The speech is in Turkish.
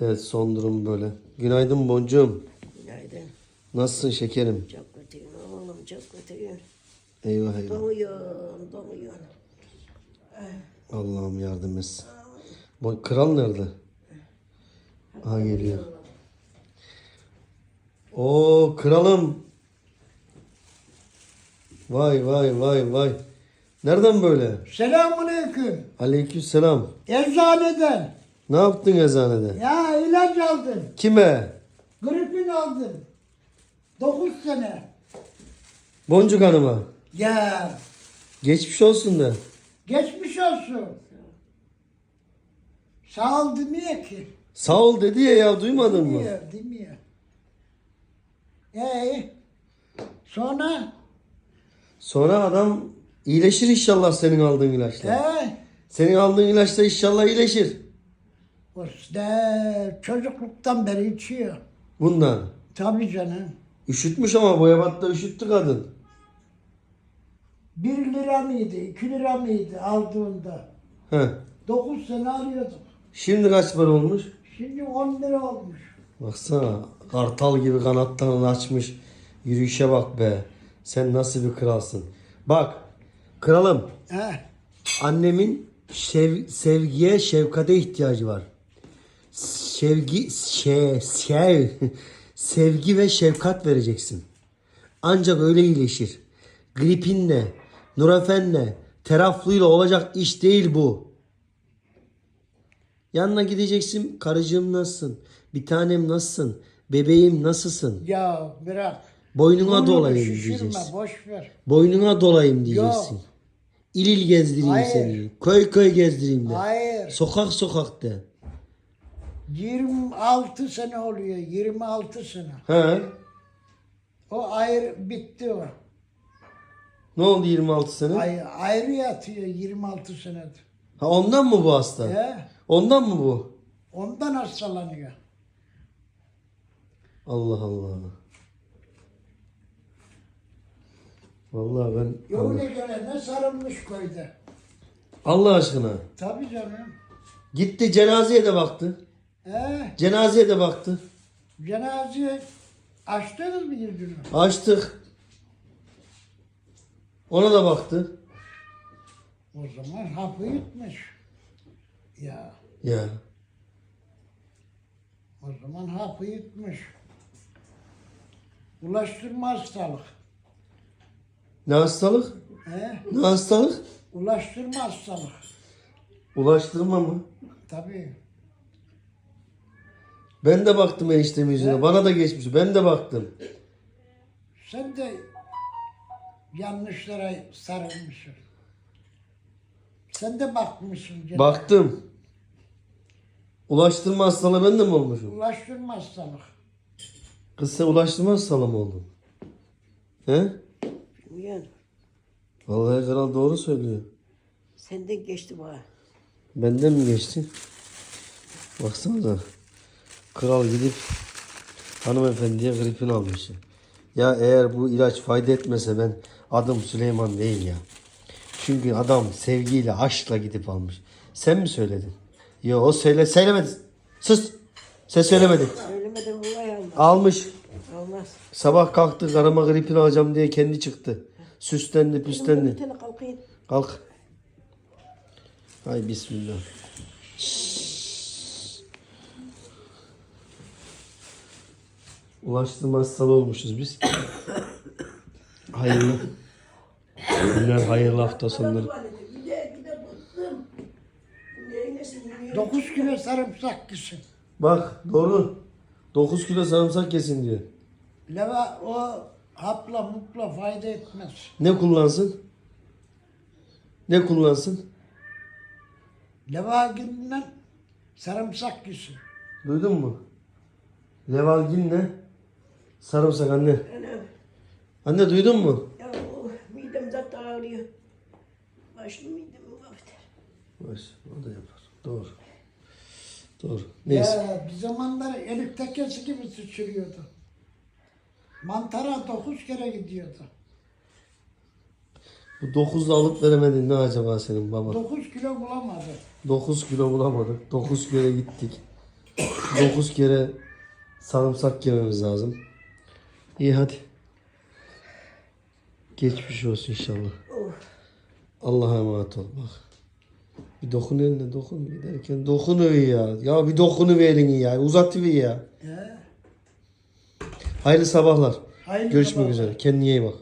Evet son durum böyle. Günaydın boncuğum. Günaydın. Nasılsın şekerim? Çok kötüyüm oğlum çok kötüyüm. Eyvah eyvah. Donuyorum donuyorum. Allah'ım yardım etsin. Bu kral nerede? Aha geliyor. Oo kralım. Vay vay vay vay. Nereden böyle? Selamünaleyküm. Aleykümselam. Eczaneden. Ne yaptın eczanede? Ya ilaç aldım. Kime? Gripin aldım. 9 sene. Boncuk Hanım'a. Ya Geçmiş olsun da. geçmiş olsun. Sağ ol demiyor ki. Sağ ol dedi ya ya duymadın mı? Demiyor, demiyor. Ee, sonra Sonra adam iyileşir inşallah senin aldığın ilaçla. ee, Senin aldığın ilaçla inşallah iyileşir. İşte çocukluktan beri içiyor. Bundan. Tabii canım. Üşütmüş ama boyabatta üşüttü kadın. 1 lira mıydı, 2 lira mıydı aldığında? Heh. 9 sene alıyorduk. Şimdi kaç para olmuş? Şimdi 10 lira olmuş. Baksana kartal gibi kanatlarını açmış. Yürüyüşe bak be. Sen nasıl bir kralsın. Bak kralım He. annemin şev, sevgiye şefkate ihtiyacı var. Sevgi şey, sev, sevgi ve şefkat vereceksin. Ancak öyle iyileşir. Gripinle, nurafenle, terafluyla olacak iş değil bu. Yanına gideceksin. Karıcığım nasılsın? Bir tanem nasılsın? Bebeğim nasılsın? Ya bırak. Boynuna şişirme, diyeceksin. boş ver. Boynuna dolayayım diyeceksin. Yok. İl il gezdireyim Hayır. seni. Köy köy gezdireyim de. Hayır. Sokak sokak de. 26 sene oluyor. 26 sene. He. O ayrı bitti o. Ne oldu 26 sene? Ay, ayrı yatıyor 26 senedir. Ha ondan mı bu hasta? He? Ondan mı bu? Ondan hastalanıyor. Allah Allah. Vallahi ben Yoluna göre ne sarılmış köyde. Allah aşkına. Tabii canım. Gitti cenazeye de baktı. He? Cenazeye de baktı. Cenaze açtınız mı bir günü? Açtık. Ona da baktı. O zaman hapı yutmuş. Ya Ya. o zaman hapı yutmuş. Ulaştırma hastalık. Ne hastalık? He? Ne hastalık? Ulaştırma hastalık. Ulaştırma mı? Tabii. Ben de baktım eniştemin yüzüne. Bana da geçmiş. Ben de baktım. Sen de yanlışlara sarılmışsın. Sen de bakmışsın. gene. Baktım. Ulaştırma hastalığı ben de mi olmuşum? Ulaştırma hastalık. Kız sen ulaştırma hastalığı mı oldun? He? Bilmiyorum. Vallahi kral doğru söylüyor. Senden geçti bana. Benden mi geçti? Baksanıza. Kral gidip hanımefendiye gripin almış. Ya eğer bu ilaç fayda etmese ben adım Süleyman değil ya. Çünkü adam sevgiyle, aşkla gidip almış. Sen mi söyledin? Yo o söyle söylemedi. Sus. Sen söylemedin. Söylemeden olay alma. Almış. Olmaz. Sabah kalktı karıma gripin alacağım diye kendi çıktı. Süslendi Bir püslendi. tane kalkayım. Kalk. Hay bismillah. Ulaştırma hastalığı olmuşuz biz. hayırlı. Günler hayırlı hafta sonları. Bir de bir de bıktım. Neyine sinirliyim. 9 kilo sarımsak kişi. Bak doğru. 9 kilo sarımsak kesin diyor. Leva o hapla mutla fayda etmez. Ne kullansın? Ne kullansın? Leva günden sarımsak kişi. Duydun mu? Levalgin ne? Sarımsak anne. Anam. Anne duydun mu? Ya o midem zaten ağrıyor. Başlı midem mahveder. Baş, o da yapar. Doğru. Doğru. Neyse. Ya bir zamanlar elik tekesi gibi sıçrıyordu. Mantara 9 kere gidiyordu. Bu 9'da alıp veremedin ne acaba senin baba? 9 kilo bulamadı. 9 kilo bulamadık. 9 kilo gittik. 9 kere sarımsak yememiz lazım. İyi hadi. Geçmiş olsun inşallah. Allah'a emanet ol bak. Bir dokun eline dokun giderken dokun ya. Ya bir dokunu elini ya. Uzat ya. He. Hayırlı sabahlar. Hayırlı Görüşmek sabahlar. üzere. Kendine iyi bak.